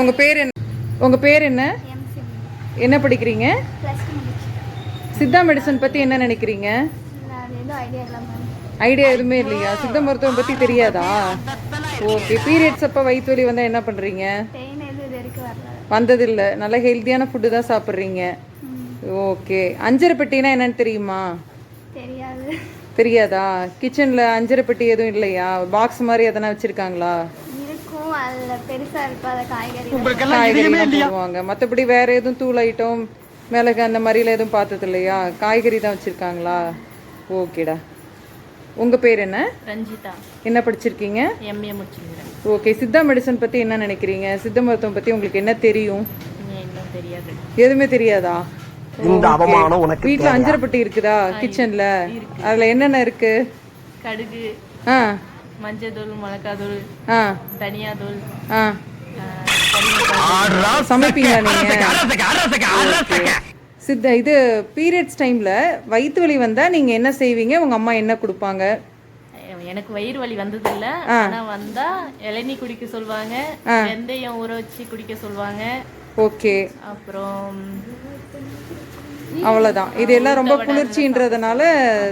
உங்கள் பேர் என்ன? உங்கள் பேர் என்ன? என்ன படிக்கிறீங்க? சித்தா மெடிசன் பற்றி என்ன நினைக்கிறீங்க? ஐடியா எதுவுமே இல்லையா? சித்த மருத்துவம் பற்றி தெரியாதா? ஓகே பீரியட்ஸ் அப்போ வயிற்று வலி வந்தால் என்ன பண்ணுறீங்க வந்ததில்லை. நல்ல ஹெல்த்தியான ஃபுட்டு தான் சாப்பிட்றீங்க. ஓகே அஞ்சரை பெட்டினா என்னன்னு தெரியுமா? தெரியாது. தெரியாதா? கிச்சனில் அஞ்சரை பெட்டி எதுவும் இல்லையா? பாக்ஸ் மாதிரி எதனா வச்சுருக்காங்களா? அதில் பெருசாக இருக்கும் அதை காய்கறி மற்றபடி வேற எதுவும் தூள் ஐட்டம் மிளகு அந்த மாதிரிலாம் எதுவும் பார்த்தது இல்லையா காய்கறி தான் வச்சுருக்காங்களா? ஓகேடா. உங்கள் பேர் என்ன? ரஞ்சிதா. என்ன படிச்சிருக்கீங்க? எம்ஏ முடிச்சிருக்கிறேன். ஓகே சித்தா மெடிசன் பற்றி என்ன நினைக்கிறீங்க? சித்த மருத்துவம் பற்றி உங்களுக்கு என்ன தெரியும்? தெரியாது. எதுவுமே தெரியாதா? இந்த அவமானம் உனக்கு வீட்டில் அஞ்சரை பெட்டி இருக்குதா கிச்சனில் அதில் என்னென்ன இருக்கு? கடுகு. ஆ. மஞ்சள் மிளகாத்தூள் ஆ. தனியாத்தூள் ஆ. சமைப்பீங்களா நீங்க? சித்த இது பீரியட்ஸ் டைம்ல வயிற்று வலி வந்தா நீங்க என்ன செய்வீங்க? உங்க அம்மா என்ன கொடுப்பாங்க? எனக்கு வயிறு வலி வந்ததில்ல. ஆனா வந்தா இளநீ குடிக்க சொல்லுவாங்க வெந்தயம் ஊற வச்சு குடிக்க சொல்லுவாங்க ஓகே அப்புறம் அவ்வளவுதான். இது எல்லாம் ரொம்ப குளிர்ச்சின்றதுனால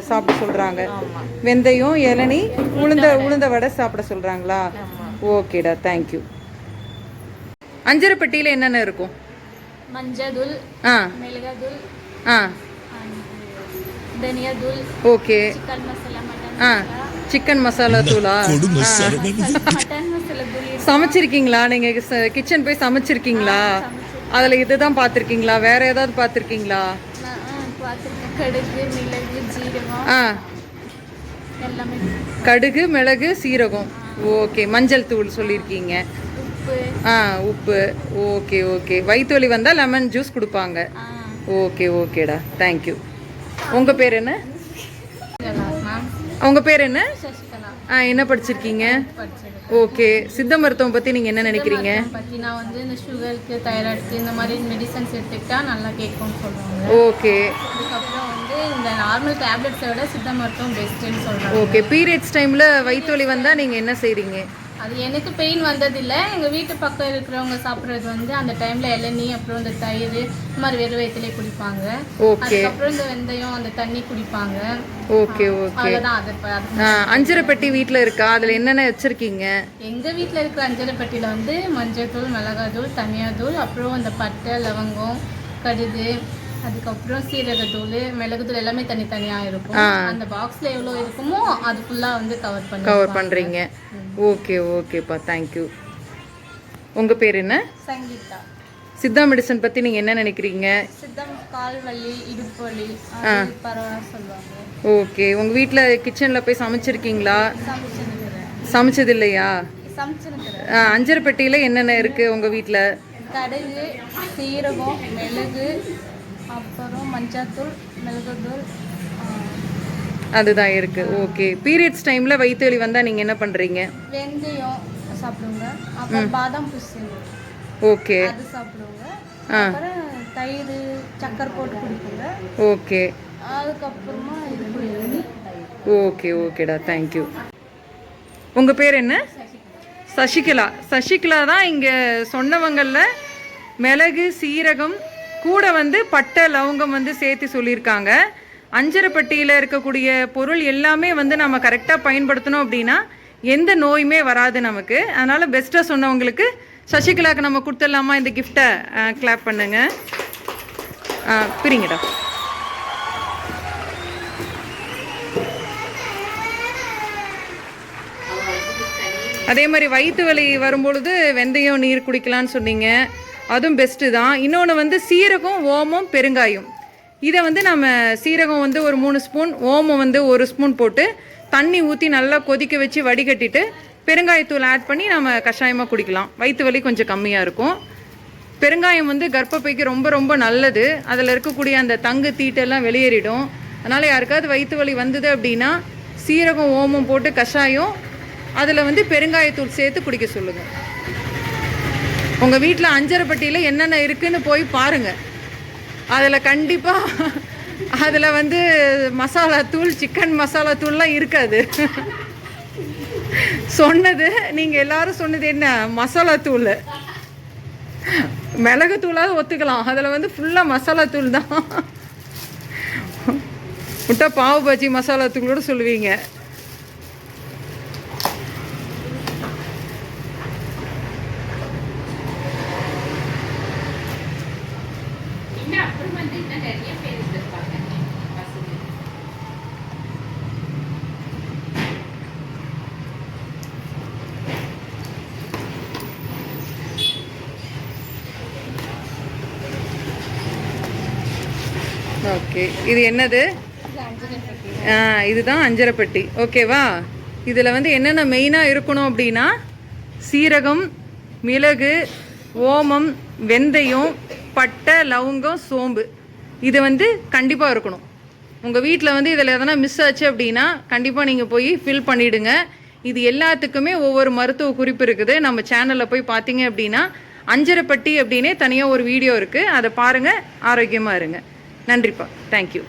சாப்பிட சொல்றாங்க. வெந்தயம் இளநி உளுந்த உளுந்த வடை சாப்பிட சொல்றாங்களா? ஓகேடா தேங்க்யூ அஞ்சரை பெட்டியில என்னென்ன இருக்கும்? மஞ்சள் ஆ. மிளகாத்தூள் ஆ. ஓகே. சிக்கன் மசாலா மட்டன் ஆ. சிக்கன் மசாலா தூளா? சமைச்சிருக்கீங்களா? நீங்க கிச்சன் போய் சமைச்சிருக்கீங்களா? அதுல இதுதான் பார்த்திருக்கீங்களா? வேற ஏதாவது பார்த்திருக்கீங்களா? கடுகு மிளகு ஜீரகம். ஆ. எல்லாமே. கடுகு மிளகு சீரகம். ஓகே மஞ்சள் தூள் சொல்லியிருக்கீங்க. ஆ உப்பு. Okay okay. வயிற்று வலி வந்தால் லெமன் ஜூஸ் கொடுப்பாங்க. ஓகே ஓகேடா. தேங்க்யூ உங்கள் பேர் என்ன? உங்கள் பேர் என்ன? ஆ என்ன படிச்சிருக்கீங்க? ஓகே. சித்த மருத்துவம் பற்றி நீங்கள் என்ன நினைக்கிறீங்க? பற்றி நான் வந்து இந்த சுகருக்கு தைராய்டுக்கு இந்த மாதிரி மெடிசன்ஸ் எடுத்துக்கிட்டா நல்லா கேட்கும்னு சொல்லுவாங்க. ஓகே. அதுக்கப்புறம் வந்து இந்த நார்மல் டேப்லெட்ஸை விட சித்த மருத்துவம் பெஸ்ட்டுன்னு சொல்கிறாங்க ஓகே. பீரியட்ஸ் டைமில் வயிற்று வலி வந்தால் நீங்கள் என்ன செய்கிறீங்க அது எனக்கு பெயின் வந்ததில்லை. எங்கள் வீட்டு பக்கம் இருக்கிறவங்க சாப்பிட்றது வந்து அந்த டைமில் இளநீ அப்புறம் இந்த தயிர் இந்த மாதிரி வெறும் வயிற்றுலேயே குடிப்பாங்க. அதுக்கப்புறம் இந்த வெந்தயம் அந்த தண்ணி குடிப்பாங்க. ஓகே ஓகே அவ்வளோதான் அது ப- அது ஆ, அஞ்சரை பெட்டி வீட்டில் இருக்கா? அதில் என்னென்ன வச்சுருக்கீங்க? எங்கள் வீட்டில் இருக்கிற அஞ்சலை பெட்டியில் வந்து மஞ்சள்தூள் மிளகாத்தூள் தனியாத்தூள் அப்புறம் இந்த பட்டை லவங்கம் கடுகு அதுக்கப்புறம் சீரகத்தூள் மிளகுத்தூள் எல்லாமே தனித்தனியாக இருக்கும். அந்த பாக்ஸில் எவ்வளோ இருக்குமோ அது ஃபுல்லாக வந்து கவர் பண்ணி கவர் பண்ணுறீங்க ஓகே ஓகேப்பா தேங்க்யூ உங்கள் பேர் என்ன? சங்கீதா. சித்தா மெடிசன் பற்றி நீங்கள் என்ன நினைக்கிறீங்க? சித்தம் கால் வலி இடுப்பு வலி அது பரவாயில்ல சொல்லுவாங்க. ஓகே உங்கள் வீட்டில் கிச்சனில் போய் சமைச்சிருக்கீங்களா? சமைச்சது இல்லையா சமைச்சிருக்கிறேன். ஆ, அஞ்சரை பெட்டியில் என்னென்ன இருக்குது உங்கள் வீட்டில் கடுகு சீரகம் மிளகு அப்புறம் மஞ்சாத்தூள் மிளகுத்தூள் அதுதான் இருக்குது ஓகே பீரியட்ஸ் டைமில் வயிற்று வலி வந்தால் நீங்கள் என்ன பண்ணுறீங்க வெந்தயம் சாப்பிடுங்க. அப்புறம் பாதாம் புசி. ஓகே அது சாப்பிடுங்க. அப்புறம் தயிர் சக்கரை போட்டு குடிப்போங்க. ஓகே அதுக்கப்புறமா இது ஓகே ஓகேடா தேங்க்யூ உங்கள் பேர் என்ன? சசிகலா. சசிகலா தான் இங்கே சொன்னவங்களில் மிளகு சீரகம் கூட வந்து பட்டை லவங்கம் வந்து சேர்த்து சொல்லியிருக்காங்க. அஞ்சரைப்பட்டியில் இருக்கக்கூடிய பொருள் எல்லாமே வந்து நம்ம கரெக்டாக பயன்படுத்தணும் அப்படின்னா எந்த நோயுமே வராது நமக்கு. அதனால் பெஸ்ட்டாக சொன்னவங்களுக்கு சசிகலாவுக்கு நம்ம கொடுத்துடலாமா? இந்த கிஃப்டை கிளாப் பண்ணுங்க. பிரிங்கடா. அதே மாதிரி வயிற்று வலி வரும்பொழுது வெந்தயம் நீர் குடிக்கலாம்னு சொன்னீங்க. அதுவும் பெஸ்ட்டு தான். இன்னொன்று வந்து சீரகம் ஓமம் பெருங்காயம். இதை வந்து நம்ம சீரகம் வந்து ஒரு மூணு ஸ்பூன் ஓமம் வந்து ஒரு ஸ்பூன் போட்டு தண்ணி ஊற்றி நல்லா கொதிக்க வச்சு வடிகட்டிட்டு பெருங்காயத்தூள் ஆட் பண்ணி நம்ம கஷாயமாக குடிக்கலாம். வயிற்று வலி கொஞ்சம் கம்மியாக இருக்கும். பெருங்காயம் வந்து கர்ப்பப்பைக்கு ரொம்ப ரொம்ப நல்லது. அதில் இருக்கக்கூடிய அந்த தங்கு தீட்டெல்லாம் வெளியேறிடும். அதனால் யாருக்காவது வயிற்று வலி வந்தது அப்படின்னா சீரகம் ஓமம் போட்டு கஷாயம் அதில் வந்து பெருங்காயத்தூள் சேர்த்து குடிக்க சொல்லுங்கள் உங்கள் வீட்டில் அஞ்சரைப்பட்டியில் என்னென்ன இருக்குதுன்னு போய் பாருங்கள் அதில் கண்டிப்பாக அதில் வந்து மசாலா தூள் சிக்கன் மசாலா தூள்லாம் இருக்காது. சொன்னது நீங்கள் எல்லாரும் சொன்னது என்ன? மசாலா தூள். மிளகுத்தூளாவது ஒத்துக்கலாம். அதில் வந்து ஃபுல்லாக மசாலா தூள் தான். விட்டா பாவு பாஜி மசாலா தூள் கூட சொல்லுவீங்க. ஓகே இது என்னது? ஆ இதுதான் அஞ்சரைப்பட்டி. ஓகேவா இதில் வந்து என்னென்ன மெயினாக இருக்கணும் அப்படின்னா சீரகம் மிளகு ஓமம் வெந்தயம் பட்டை லவங்கம் சோம்பு. இது வந்து கண்டிப்பாக இருக்கணும். உங்கள் வீட்டில் வந்து இதில் எதனா மிஸ் ஆச்சு அப்படின்னா கண்டிப்பாக நீங்கள் போய் ஃபில் பண்ணிவிடுங்க இது எல்லாத்துக்குமே ஒவ்வொரு மருத்துவ குறிப்பு இருக்குது. நம்ம சேனலில் போய் பார்த்தீங்க அப்படின்னா அஞ்சரைப்பட்டி அப்படின்னே தனியாக ஒரு வீடியோ இருக்குது அதை பாருங்கள் ஆரோக்கியமாக இருங்க. நன்றிப்பா. தேங்க்யூ